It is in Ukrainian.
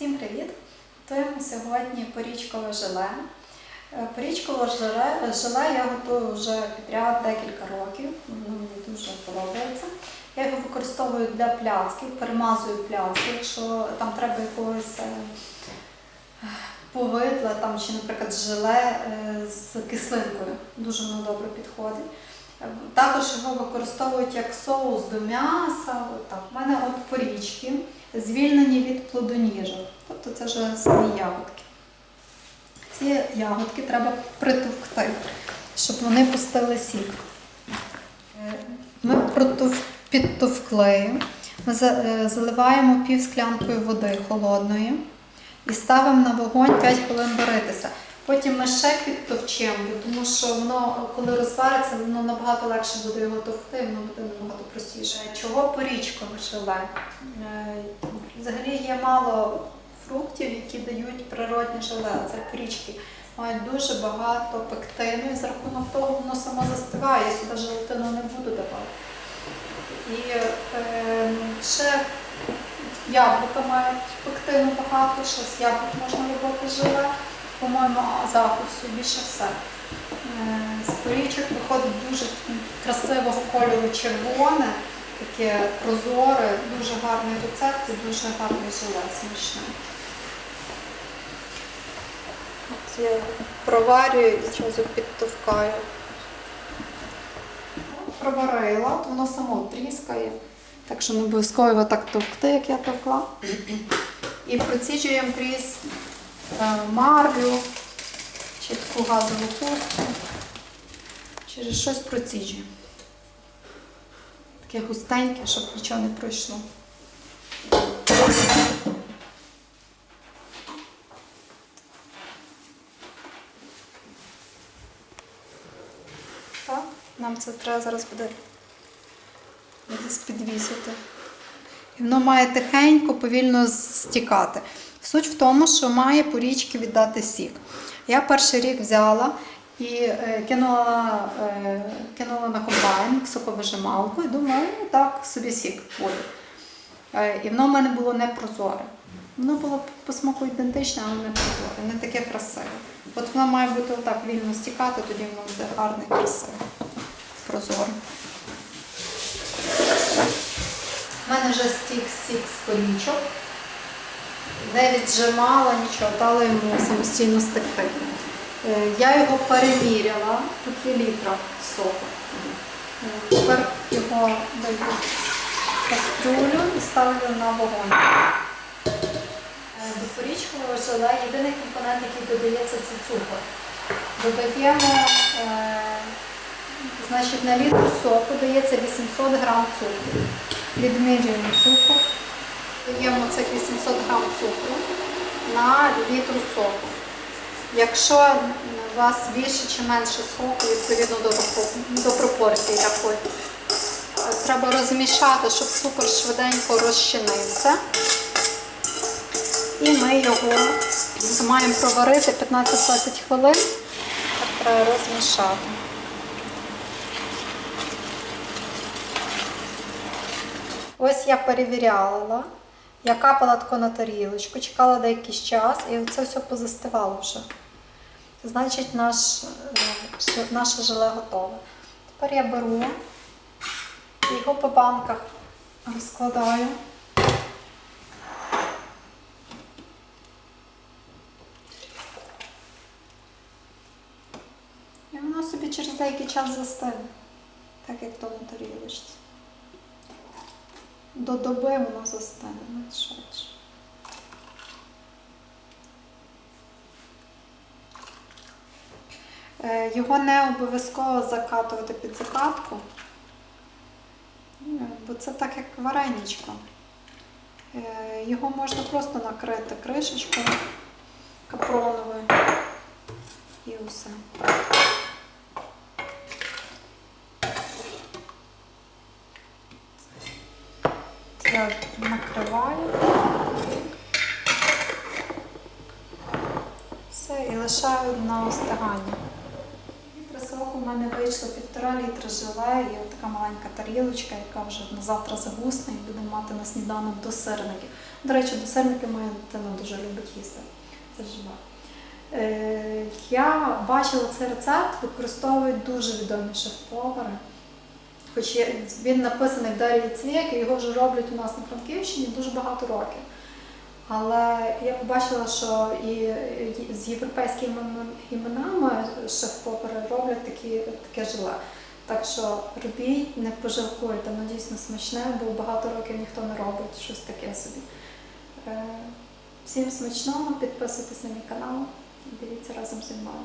Всім привіт! Готуємо сьогодні порічкове желе. Е, Порічкове желе, желе я готую вже підряд декілька років, воно мені дуже подобається. Я його використовую для пляцків, перемазую пляцки, якщо там треба якогось е, повидла там, чи, наприклад, желе е, з кислинкою. Дуже воно добре підходить. Також його використовують як соус до м'яса. У мене от порічки звільнені від плодоніжок. Тобто це вже самі ягодки. Ці ягодки треба притовкти, щоб вони пустили сік. Е, Ми підтовкли, ми е, заливаємо пів склянкою води холодної і ставимо на вогонь 5 хвилин варитися. Потім ми ще підтовчемо, тому що воно, коли розвариться, воно набагато легше буде його товкти, воно буде набагато простіше. Чого порічкове желе? Е, Взагалі є мало фруктів, які дають природні желе. Це порічки. Мають дуже багато пектину, і за рахунок того воно само застигає. Я сюди желатину не буду давати. І е, ще яблука мають пектину багато, ще з яблук можна робити желе. По-моєму, закусу більше все. Е, З порічок виходить дуже красивого кольору червоне, таке прозоре, дуже гарний рецепт і дуже гарний желе смачний. От я проварюю і зразу підтовкаю. Проварила, то воно само тріскає. Так що не обов'язково його так товкти, як я товкла. І проціджуємо крізь марлю чи таку газову хустку. Через щось проціджуємо. Таке густеньке, щоб нічого не пройшло. Так, нам це треба зараз буде десь підвісити. І воно має тихенько, повільно стікати. Суть в тому, що має порічки віддати сік. Я перший рік взяла і е, кинула, е, кинула на комбайн соковижималку і думаю, ну так, собі сік буде. І воно в мене було не прозоре. Воно було по смаку ідентичне, але не прозоре, не таке красиве. От воно має бути отак вільно стікати, тоді воно буде гарне, красиве, прозоре. У мене вже стік сік з порічок. Не віджимала нічого, дала йому самостійно стекти. Е, Я його переміряла, тут є літра соку. Е, Тепер його даю в кастрюлю і ставлю на вогонь. Е, До порічкового желе єдиний компонент, який додається, це цукор. Додаємо, значить, на літр соку дається 800 грам цукру. Відмірюємо цукор. Даємо цих 800 грам цукру на літр соку. Якщо у вас більше чи менше соку, відповідно до, до пропорції такої, е, треба розмішати, щоб цукор швиденько розчинився. І ми його маємо проварити 15-20 хвилин. Треба розмішати. Ось я перевіряла, я капала тако на тарілочку, чекала деякий час і це все позастивало вже. Значить, наш, е, наше желе готове. Тепер я беру його по банках розкладаю. І воно собі через деякий час застине, так як то на тарілочці. До доби воно застане швидше. Е, Його не обов'язково закатувати під закатку, е, бо це так як вареничко. Е, Його можна просто накрити кришечкою капроновою і все. Накриваю. Все, і лишаю на остигання. Літра соку в мене вийшло півтора літра желе і така маленька тарілочка, яка вже на завтра загусне і будемо мати на сніданок до сирників. До речі, до сирники моя дитина дуже любить їсти. Це живе. Е, я бачила цей рецепт, використовують дуже відомі шеф-повари. Хоч є- він написаний в Дар'ї Цвєк, і його вже роблять у нас на Франківщині дуже багато років. Але я побачила, що і з європейськими іменами шеф-повари роблять такі, таке желе. Так що робіть, не пожалкуйте, воно дійсно смачне, бо багато років ніхто не робить щось таке собі. Е, Всім смачного, підписуйтесь на мій канал дивіться разом зі мною.